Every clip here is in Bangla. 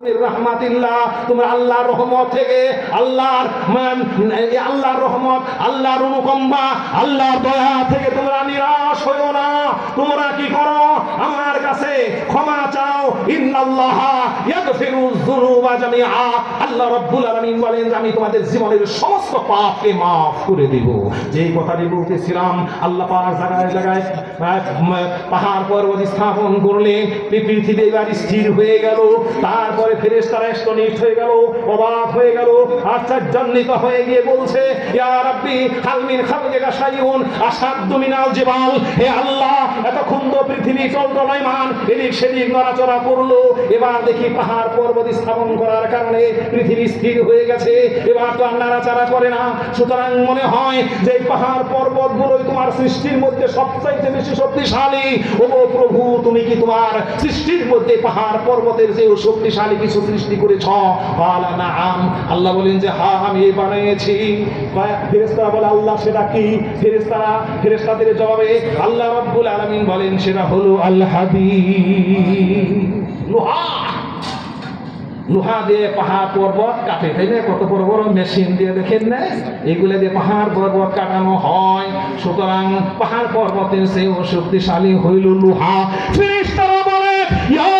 রহমাতিল্লাহ, তোমরা আল্লাহর রহমত থেকে আল্লাহর আল্লাহর রহমত, আল্লাহর অনুকম্পা, আল্লাহর দয়া থেকে তোমরা নিরাশ হইও না। তোমরা কি করো? আমার কাছে ক্ষমা চাও। ইন্নাল্লাহ যুনুবা জামিআ। আল্লাহ রাব্বুল আলামিন বলেন আমি তোমাদের জীবনের সমস্ত পাপকে maaf করে দেব। যেই কথাটি বলতেছিলাম, আল্লাহ পাক জায়গায় জায়গায় পাহাড় পর্বত স্থাপন করলেন এই পৃথিবী এবার স্থির হয়ে গেল। তারপরে ফেরেশতারা স্তনিষ্ঠ হয়ে গেল, অবাক হয়ে গেল, আশ্চর্যান্বিত হয়ে গিয়ে বলছে, ইয়া রাব্বি আসাদ্দু মিনাল জিবাল, হে আল্লাহ, এতক্ষণ তো পৃথিবী এদিক সেদিক নড়াচড়া করল, এবার দেখি পাহাড় পর্বত স্থাপন করার কারণে পৃথিবী স্থির হয়ে গেছে, এবার তো আর নাড়াচাড়া করে না, সুতরাং মনে হয় যে পাহাড় পর্বত গুলোই তোমার সৃষ্টির মধ্যে সবচাইতে বেশি শক্তিশালী। ও প্রভু, তুমি কি তোমার সৃষ্টির মধ্যে পাহাড় পর্বতের যে শক্তিশালী কিছু সৃষ্টি করেছ? না আম আল্লাহ বলেন যে হ্যাঁ আমি বানিয়েছি। ফেরেস্তারা বলে, আল্লাহ সেটা কি? ফেরেস্তারা ফেরেস্তাদের জবাবে, আল্লাহ রব্বুল আলামিন বলেন, সেটা হলো আল্লাহ লোহা। লোহা দিয়ে পাহাড় পর্বত কাটে, তাই না? কত বড় বড় মেশিন দিয়ে দেখেন না? এগুলো দিয়ে পাহাড় পর্বত কাটানো হয়। সুতরাং পাহাড় পর্বতের চেয়েও শক্তিশালী হইল লোহা। ফিরিস্তারা বলে, ইয়া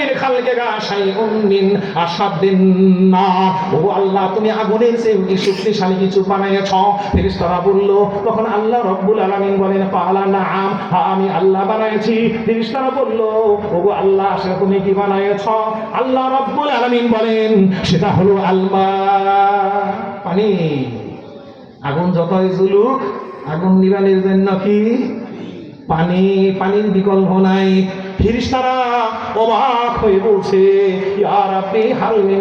হাদমির খালকেগা শাইউন মিন আশাদ্দিন নার। ও আল্লাহ, তুমি আগুনের চেয়ে কি শক্তিশালী কিছু বানাইয়াছ? ফেরেশতারা বলল, তখন আল্লাহ রব্বুল আলামিন বলেন, পালা নাম হ্যাঁ আমি আল্লাহ বানাইছি। ফেরেশতারা বলল ও আল্লাহ, সেটা তুমি কি বানাইছ আল্লাহ রব্বুল আলামিন বলেন, সেটা হলো আলমা, পানি। আগুন যতই জ্বলুক, আগুন নিবানের জন্য কি? পানি, পানির বিকল্প নাই। ফিরিস্তারা অবাক হয়ে বলছে আর আপনি হালমিন